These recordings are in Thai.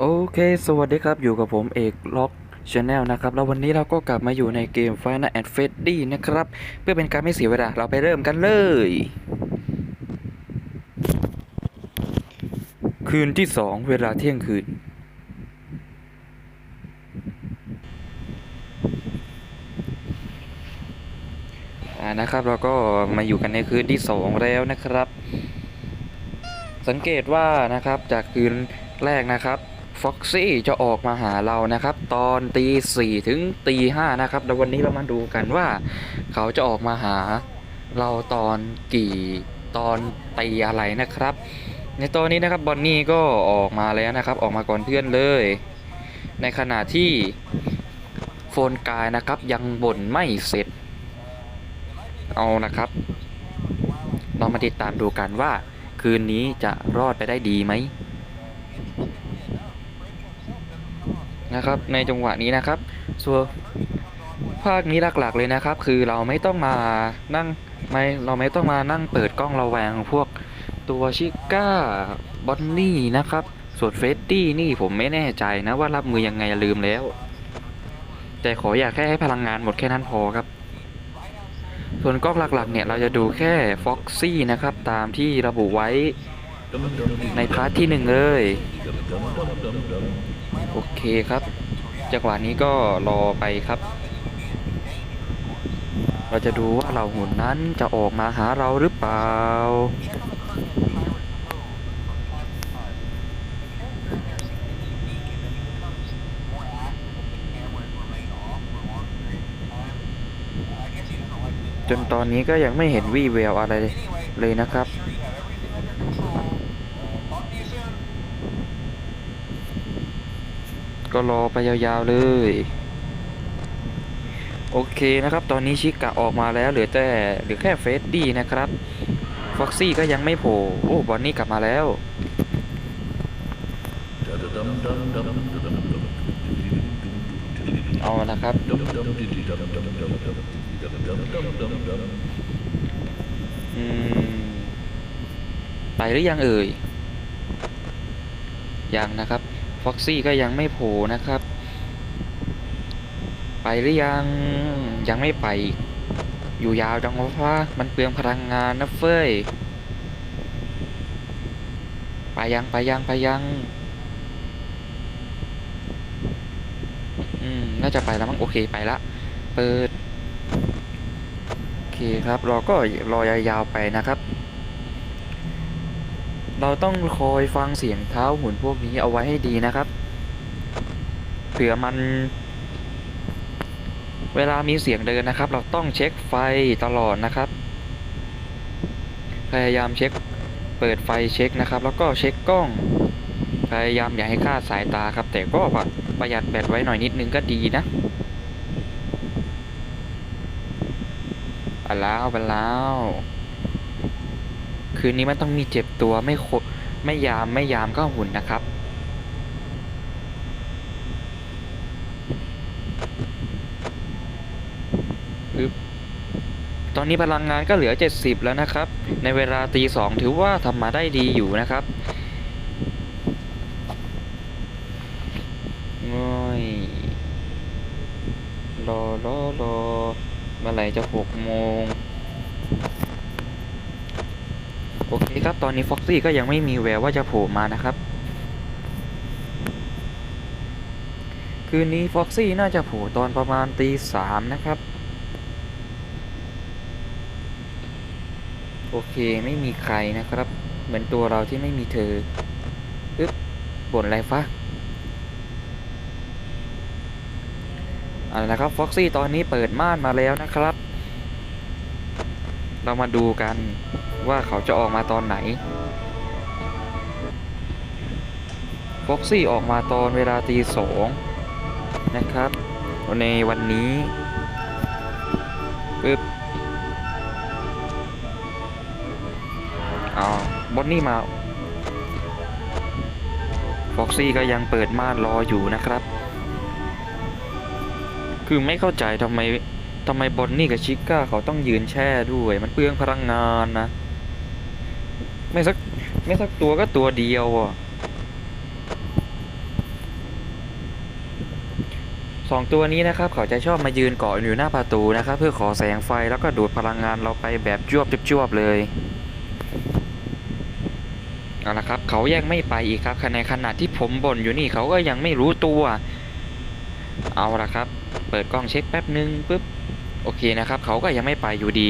โอเค สวัสดีครับ อยู่กับผมเอกล็อกชาแนลนะครับ แล้ววันนี้เราก็กลับมาอยู่ในเกม Final and Freddy นะครับ เพื่อเป็นการไม่เสียเวลา เราไปเริ่มกันเลย คืนที่ 2 เวลาเที่ยงคืน อ่านะครับ เราก็มาอยู่กันในคืนที่ 2 แล้วนะครับ สังเกตว่านะครับจากคืนแรกนะครับ็อกซี่จะออกมาหาเรานะครับ ตอนตีสี่ถึงตีห้านะครับแล้ววันนี้เรามาดูกันว่า เขาจะออกมาหาเราตอนกี่ตอนตีอะไรนะครับ ในตอนนี้นะครับบอนนี่ก็ออกมาแล้วนะครับ ออกมาก่อนเพื่อนเลย ในขณะที่โฟนกายนะครับยังบ่นไม่เสร็จ เอานะครับ เรามาติดตามดูกันว่า คืนนี้จะรอดไปได้ดีไหม นะครับในจังหวะนี้นะครับส่วนภาคนี้หลักๆเลยนะครับ คือเราไม่ต้องมานั่งไม่เราไม่ต้องมานั่งเปิดกล้องระแวงพวกตัวชิก้าบอนนี่นะครับ ส่วนเฟสตี้นี่ผมไม่แน่ใจนะว่ารับมือยังไงลืมแล้ว แต่ขออยากแค่ให้พลังงานหมดแค่นั้นพอครับ ส่วนกล้องหลักๆเนี่ยเราจะดูแค่ Foxy นะครับตามที่ระบุไว้ ในพาร์ทที่หนึ่งเลย โอเคครับ จังหวะนี้ก็รอไปครับ เราจะดูว่าเราหุ่นนั้นจะออกมาหาเราหรือเปล่า จนตอนนี้ก็ยังไม่เห็นวี่แววอะไรเลยนะครับ ก็รอไปยาวๆเลย โอเคนะครับ ตอนนี้ชิกะออกมาแล้วเหลือแต่เหลือแค่เฟสดี้นะครับฟ็อกซี่ก็ยังไม่โผล่โอ้บอนนี่กลับมาแล้วเอาละครับ ไปหรือยังเอ่ย ยังนะครับ ฟ็อกซี่ก็ยังไม่โผล่นะครับ ไปหรือยังยังไม่ไปอยู่ยาวจังวะวะมันเปลืองพลังงานนะเฟ้ยไปยังไปยังไปยังอืมน่าจะไปแล้วมั้งโอเคไปละเปิดโอเคครับเราก็รอยาวๆไปนะครับ เราต้องคอยฟังเสียงเท้าหุ่นพวกนี้เอาไว้ให้ดีนะครับเผื่อมัน เวลามีเสียงเดินนะครับ เราต้องเช็คไฟตลอดนะครับ พยายามเช็คเปิดไฟเช็คนะครับ แล้วก็เช็คกล้อง พยายามอย่าให้คลาดสายตาครับ แต่ก็ประหยัดแบตไว้หน่อยนิดนึงก็ดีนะไปแล้วไปแล้ว คืนนี้มันต้องมีเจ็บตัวไม่โคไม่ยามไม่ยามก็หุ่นนะครับ ตอนนี้พลังงานก็เหลือ 70 แล้วนะครับ ในเวลาตีสองถือว่าทำมาได้ดีอยู่นะครับง่อยรอรอรอเมื่อไหร่จะหกโมง โอเคครับ ตอนนี้ฟ็อกซี่ก็ยังไม่มีแววว่าจะโผล่มานะครับ คืนนี้ฟ็อกซี่น่าจะโผล่ตอนประมาณตีสามนะครับ โอเคไม่มีใครนะครับ เหมือนตัวเราที่ไม่มีเธออึ๊บบ่นอะไรฟะเอาละครับฟ็อกซี่ตอนนี้เปิดม่านมาแล้วนะครับ เรามาดูกันว่าเขาจะออกมาตอนไหนฟ็อกซี่ออกมาตอนเวลาตีสองนะครับ ในวันนี้ปึ๊บเอาบอนนี่มาฟ็อกซี่ก็ยังเปิดม่านรออยู่นะครับ คือไม่เข้าใจทำไม ทำไมบอนนี่กับชิก้าเขาต้องยืนแช่ด้วย มันเปลืองพลังงานนะ ไม่สักไม่สักตัวก็ตัวเดียวอะสองตัวนี้นะครับเขาจะชอบมายืนเกาะอยู่หน้าประตูนะครับ เพื่อขอแสงไฟแล้วก็ดูดพลังงานเราไปแบบจวบจวบเลยเอาละครับเขายังไม่ไปอีกครับในขณะที่ผมบ่นอยู่นี่เขาก็ยังไม่รู้ตัว เอาละครับ เปิดกล้องเช็คแป๊บนึงปุ๊บ โอเคนะครับ เขาก็ยังไม่ไปอยู่ดี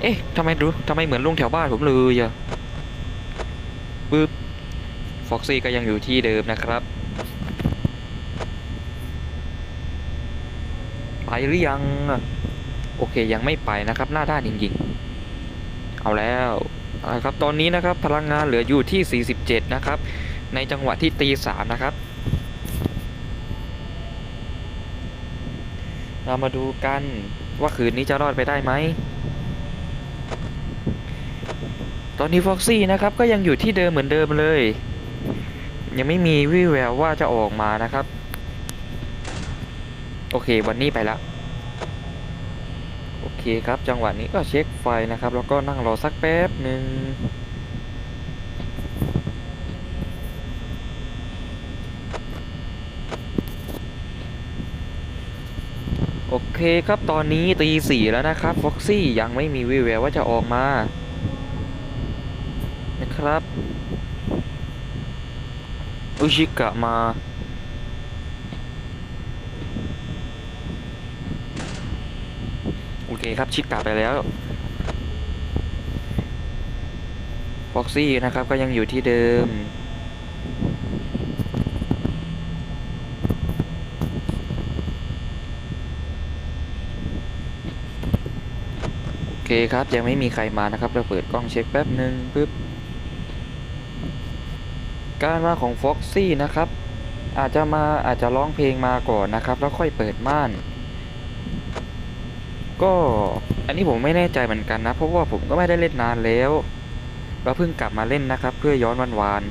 เอ๊ะทำไมรู้ทำไมเหมือนลุงแถวบ้านผมเลยอะปึ๊บฟ็อกซี่ก็ยังอยู่ที่เดิมนะครับ ไปหรือยัง โอเคยังไม่ไปนะครับ หน้าด้านจริงๆ เอาแล้วเอาละครับตอนนี้นะครับพลังงานเหลืออยู่ที่ 47 นะครับ ในจังหวะที่ตีสามนะครับ เรามาดูกันว่าคืนนี้จะรอดไปได้ไหม ตอนนี้ฟ็อกซี่นะครับก็ยังอยู่ที่เดิมเหมือนเดิมเลย ยังไม่มีวี่แววว่าจะออกมานะครับ โอเควันนี้ไปแล้วโอเคครับจังหวะนี้ก็เช็คไฟนะครับ แล้วก็นั่งรอสักแป๊บหนึ่ง เคครับตอนนี้ตีสี่แล้วนะครับฟ็อกซี่ยังไม่มีวี่แววว่าจะออกมา นะครับอุชิกะมาโอเคครับชิกะไปแล้วฟ็อกซี่นะครับก็ยังอยู่ที่เดิม เคครับยังไม่มีใครมานะครับเราเปิดกล้องเช็คแป๊บหนึ่งปึ๊บการมาของฟ็อกซี่นะครับ อาจจะมาอาจจะร้องเพลงมาก่อนนะครับ แล้วค่อยเปิดม่าน ก็อันนี้ผมไม่แน่ใจเหมือนกันนะ เพราะว่าผมก็ไม่ได้เล่นนานแล้วเราเพิ่งกลับมาเล่นนะครับ เพื่อย้อนวันวาน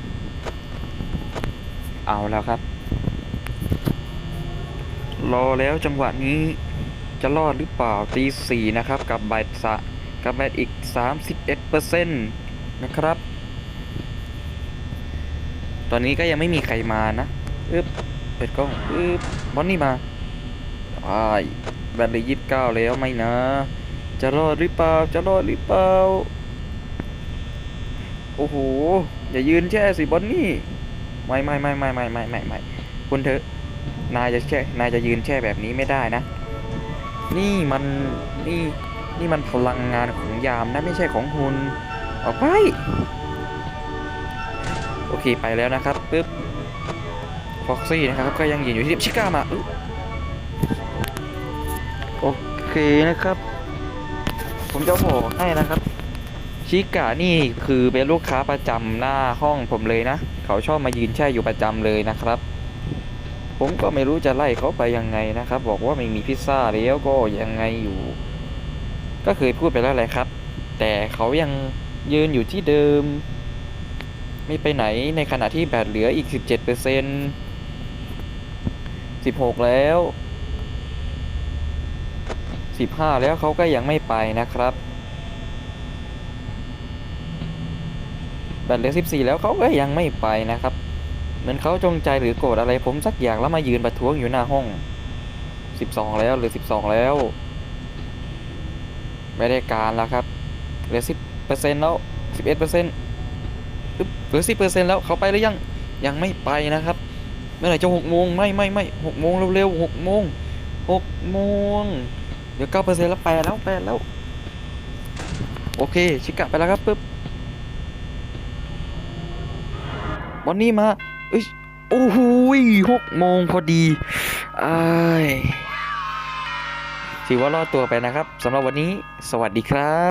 เอาแล้วครับ รอแล้วจังหวะนี้ จะรอดหรือเปล่าตีสี่นะครับ กับแบสะกับแบตอีก 31%นะครับ ตอนนี้ก็ยังไม่มีใครมานะอึ๊บเปิดกล้องอึ๊บบอนนี่มาอ้ายแบตเหลือยี่สิบเก้าแล้วไม่นะ จะรอดหรือเปล่าจะรอดหรือเปล่าโอ้โหอย่ายืนแช่สิบอนนี่ไม่ไม่ไม่ไม่ไม่ไม่ไม่ไม่คุณเถอะนายจะแช่นายจะยืนแช่แบบนี้ไม่ได้นะ นี่มันนี่นี่มันพลังงานของยามนะไม่ใช่ของคุณออกไป โอเคไปแล้วนะครับปึ๊บฟ็อกซี่นะครับก็ยังยืนอยู่ที่ชิก้ามาโอเคนะครับ ผมจะบอกให้นะครับ ชิกานี่คือเป็นลูกค้าประจำหน้าห้องผมเลยนะ เขาชอบมายืนแช่อยู่ประจำเลยนะครับ ผมก็ไม่รู้จะไล่เขาไปยังไงนะครับ บอกว่าไม่มีพิซซ่าแล้วก็ยังไงอยู่ ก็เคยพูดไปแล้วแหละครับ แต่เขายังยืนอยู่ที่เดิม ไม่ไปไหนในขณะที่แบตเหลืออีก 17เปอร์เซ็นต์16 แล้ว 15 แล้วเขาก็ยังไม่ไปนะครับแบตเหลือ 14 แล้วเขาก็ยังไม่ไปนะครับ เหมือนเขาจงใจหรือโกรธอะไรผมสักอย่างแล้วมายืนประท้วงอยู่หน้าห้อง12แล้วหรือ12แล้ว ไม่ได้การแล้วครับเหลือ10เปอร์เซ็นต์แล้ว11เอ็ดเปอร์เซ็นต์เหลือสิบเปอร์เซ็นต์แล้วเขาไปหรือยังยังไม่ไปนะครับเมื่อไหร่จะหกโมงไม่ไม่ไม่หกโมงเร็วๆหกโมงหกโมงเดี๋ยวเก้าเปอร์เซ็นต์แล้วแปดแล้วแปดแล้ว โอเค ชิกะไปแล้วครับปึ๊บบอนนี่มา เอ้ยโอ้โหหกโมงพอดีอ้ถือว่ารอดตัวไปนะครับสำหรับวันนี้ สวัสดีครับ